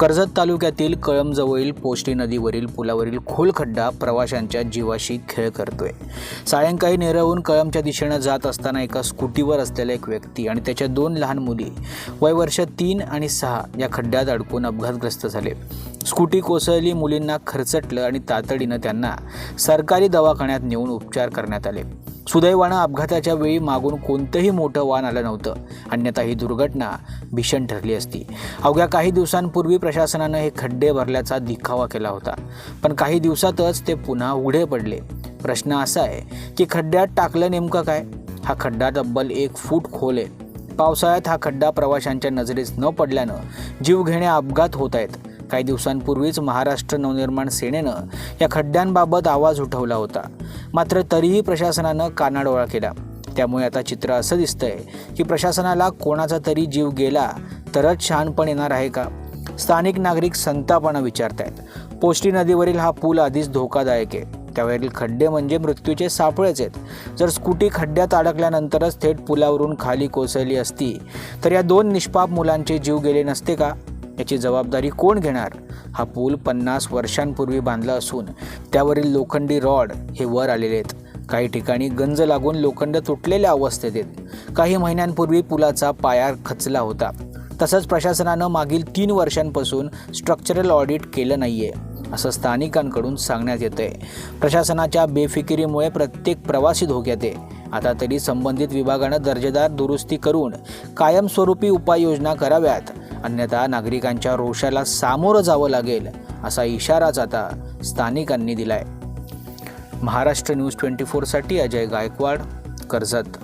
कर्जत तालुक्यातील कळमजवळील पोष्टी नदीवरील पुलावरील खोल खड्डा प्रवाशांच्या जीवाशी खेळ करतोय. सायंकाळी नेरळहून कळमच्या दिशेनं जात असताना एका स्कूटीवर असलेला एक व्यक्ती आणि त्याच्या दोन लहान मुली वय वर्ष तीन आणि सहा या खड्ड्यात अडकून अपघातग्रस्त झाले. स्कूटी कोसळली मुलींना खरचटलं आणि तातडीनं त्यांना सरकारी दवाखान्यात नेऊन उपचार करण्यात आले. सुदैवानं अपघाताच्या वेळी मागून कोणतंही मोठं वाहन आलं नव्हतं. अन्यथा ही दुर्घटना भीषण ठरली असती. अवघ्या काही दिवसांपूर्वी प्रशासनानं हे खड्डे भरल्याचा दिखावा केला होता. पण काही दिवसातच ते पुन्हा उघडे पडले. प्रश्न असा आहे की खड्ड्यात टाकलं नेमकं काय? हा खड्डा तब्बल एक फूट खोल आहे. पावसाळ्यात हा खड्डा प्रवाशांच्या नजरेस न पडल्यानं जीवघेणे अपघात होत आहेत. काही दिवसांपूर्वीच महाराष्ट्र नवनिर्माण सेनेनं या खड्ड्यांबाबत आवाज उठवला होता. मात्र तरीही प्रशासनानं कानाडोळा केला. त्यामुळे आता चित्र असं दिसतंय की प्रशासनाला कोणाचा तरी जीव गेला तरच शहाणपण येणार आहे का? स्थानिक नागरिक संतापानं विचारतायत. पोष्टी नदीवरील हा पूल आधीच धोकादायक आहे. त्यावरील खड्डे म्हणजे मृत्यूचे सापळेच आहेत. जर स्कूटी खड्ड्यात अडकल्यानंतरच थेट पुलावरून खाली कोसळली असती तर या दोन निष्पाप मुलांचे जीव गेले नसते का? याची जबाबदारी कोण घेणार? हा पूल पन्नास वर्षांपूर्वी बांधला असून त्यावरील लोखंडी रॉड हे वर आलेले आहेत. काही ठिकाणी गंज लागून लोखंड तुटलेल्या अवस्थेत आहेत. काही महिन्यांपूर्वी पुलाचा पाया खचला होता. तसंच प्रशासनानं मागील तीन वर्षांपासून स्ट्रक्चरल ऑडिट केलं नाही आहे असं स्थानिकांकडून सांगण्यात येतं आहे प्रशासनाच्या बेफिकिरीमुळे प्रत्येक प्रवासी धोक्यात आहे. आता तरी संबंधित विभागानं दर्जेदार दुरुस्ती करून कायमस्वरूपी उपाययोजना कराव्यात. अन्यथा नागरिकांच्या रोषाला सामोरं जावं लागेल असा इशाराच आता स्थानिकांनी दिलाय. महाराष्ट्र न्यूज ट्वेंटी फोरसाठी अजय गायकवाड कर्जत.